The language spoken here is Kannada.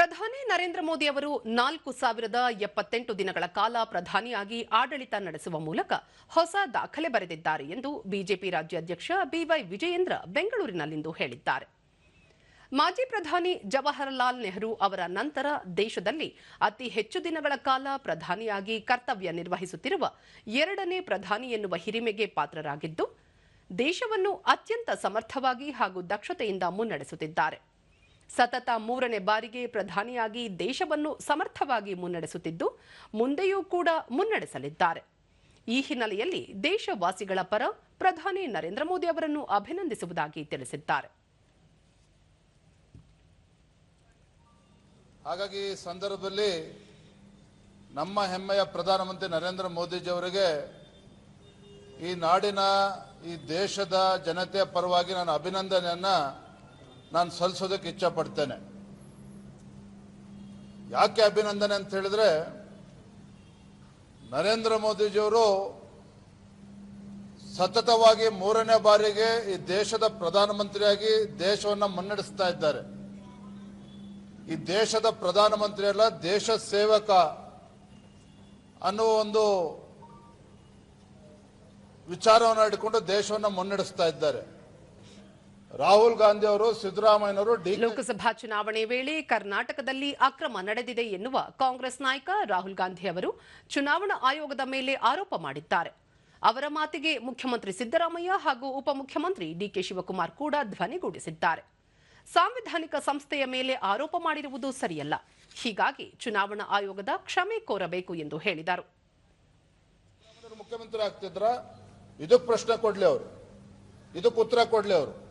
ಪ್ರಧಾನಿ ನರೇಂದ್ರ ಮೋದಿ ಅವರು ನಾಲ್ಕು ಸಾವಿರದ ಎಪ್ಪತ್ತೆಂಟು ದಿನಗಳ ಕಾಲ ಪ್ರಧಾನಿಯಾಗಿ ಆಡಳಿತ ನಡೆಸುವ ಮೂಲಕ ಹೊಸ ದಾಖಲೆ ಬರೆದಿದ್ದಾರೆ ಎಂದು ಬಿಜೆಪಿ ರಾಜ್ಯಾಧ್ಯಕ್ಷ ಬಿವೈ ವಿಜಯೇಂದ್ರ ಬೆಂಗಳೂರಿನಲ್ಲಿಂದು ಹೇಳಿದ್ದಾರೆ. ಮಾಜಿ ಪ್ರಧಾನಿ ಜವಾಹರಲಾಲ್ ನೆಹರು ಅವರ ನಂತರ ದೇಶದಲ್ಲಿ ಅತಿ ಹೆಚ್ಚು ದಿನಗಳ ಕಾಲ ಪ್ರಧಾನಿಯಾಗಿ ಕರ್ತವ್ಯ ನಿರ್ವಹಿಸುತ್ತಿರುವ ಎರಡನೇ ಪ್ರಧಾನಿ ಎನ್ನುವ ಹಿರಿಮೆಗೆ ಪಾತ್ರರಾಗಿದ್ದು, ದೇಶವನ್ನು ಅತ್ಯಂತ ಸಮರ್ಥವಾಗಿ ಹಾಗೂ ದಕ್ಷತೆಯಿಂದ ಮುನ್ನಡೆಸುತ್ತಿದ್ದಾರೆ. ಸತತ ಮೂರನೇ ಬಾರಿಗೆ ಪ್ರಧಾನಿಯಾಗಿ ದೇಶವನ್ನು ಸಮರ್ಥವಾಗಿ ಮುನ್ನಡೆಸುತ್ತಿದ್ದು, ಮುಂದೆಯೂ ಕೂಡ ಮುನ್ನಡೆಸಲಿದ್ದಾರೆ. ಈ ಹಿನ್ನೆಲೆಯಲ್ಲಿ ದೇಶವಾಸಿಗಳ ಪರ ಪ್ರಧಾನಿ ನರೇಂದ್ರ ಮೋದಿ ಅವರನ್ನು ಅಭಿನಂದಿಸುವುದಾಗಿ ತಿಳಿಸಿದ್ದಾರೆ. ಹಾಗಾಗಿ ಸಂದರ್ಭದಲ್ಲಿ ನಮ್ಮ ಹೆಮ್ಮೆಯ ಪ್ರಧಾನಮಂತ್ರಿ ನರೇಂದ್ರ ಮೋದಿಜಿಯವರಿಗೆ ಈ ನಾಡಿನ ಈ ದೇಶದ ಜನತೆಯ ಪರವಾಗಿ ನಾನು ಅಭಿನಂದನೆಯನ್ನ ನಾನು ಸಲ್ಲಿಸೋದಕ್ಕೆ ಇಚ್ಛಪಡ್ತೇನೆ. ಯಾಕೆ ಅಭಿನಂದನೆ ಅಂತ ಹೇಳಿದ್ರೆ, ನರೇಂದ್ರ ಮೋದಿಜಿಯವರು ಸತತವಾಗಿ ಮೂರನೇ ಬಾರಿಗೆ ಈ ದೇಶದ ಪ್ರಧಾನಮಂತ್ರಿಯಾಗಿ ದೇಶವನ್ನ ಮುನ್ನಡೆಸ್ತಾ ಇದ್ದಾರೆ. ಈ ದೇಶದ ಪ್ರಧಾನಮಂತ್ರಿ ಅಲ್ಲ, ದೇಶ ಸೇವಕ ಅನ್ನುವ ಒಂದು ವಿಚಾರವನ್ನು ಇಟ್ಕೊಂಡು ದೇಶವನ್ನು ಮುನ್ನಡೆಸ್ತಾ ಇದ್ದಾರೆ. ರಾಹುಲ್ ಗಾಂಧಿ ಅವರು ಸಿದ್ದರಾಮಯ್ಯನವರು ಲೋಕಸಭಾ ಚುನಾವಣೆ ವೇಳೆ ಕರ್ನಾಟಕದಲ್ಲಿ ಅಕ್ರಮ ನಡೆದಿದೆ ಎನ್ನುವ ಕಾಂಗ್ರೆಸ್ ನಾಯಕ ರಾಹುಲ್ ಗಾಂಧಿ ಅವರು ಚುನಾವಣಾ ಆಯೋಗದ ಮೇಲೆ ಆರೋಪ ಮಾಡಿದ್ದಾರೆ. ಅವರ ಮಾತಿಗೆ ಮುಖ್ಯಮಂತ್ರಿ ಸಿದ್ದರಾಮಯ್ಯ ಹಾಗೂ ಉಪಮುಖ್ಯಮಂತ್ರಿ ಡಿಕೆ ಶಿವಕುಮಾರ್ ಕೂಡ ಧ್ವನಿಗೂಡಿಸಿದ್ದಾರೆ. ಸಾಂವಿಧಾನಿಕ ಸಂಸ್ಥೆಯ ಮೇಲೆ ಆರೋಪ ಮಾಡಿರುವುದು ಸರಿಯಲ್ಲ. ಹೀಗಾಗಿ ಚುನಾವಣಾ ಆಯೋಗದ ಕ್ಷಮೆ ಕೋರಬೇಕು ಎಂದು ಹೇಳಿದರು. ಮುಖ್ಯಮಂತ್ರಿ ಆಗ್ತಿದ್ರ? ಇದಕ್ಕೆ ಪ್ರಶ್ನೆ ಕೊಡ್ಲಿ ಅವರು. ಇದಕ್ಕೆ ಉತ್ತರ ಕೊಡ್ಲಿ ಅವರು.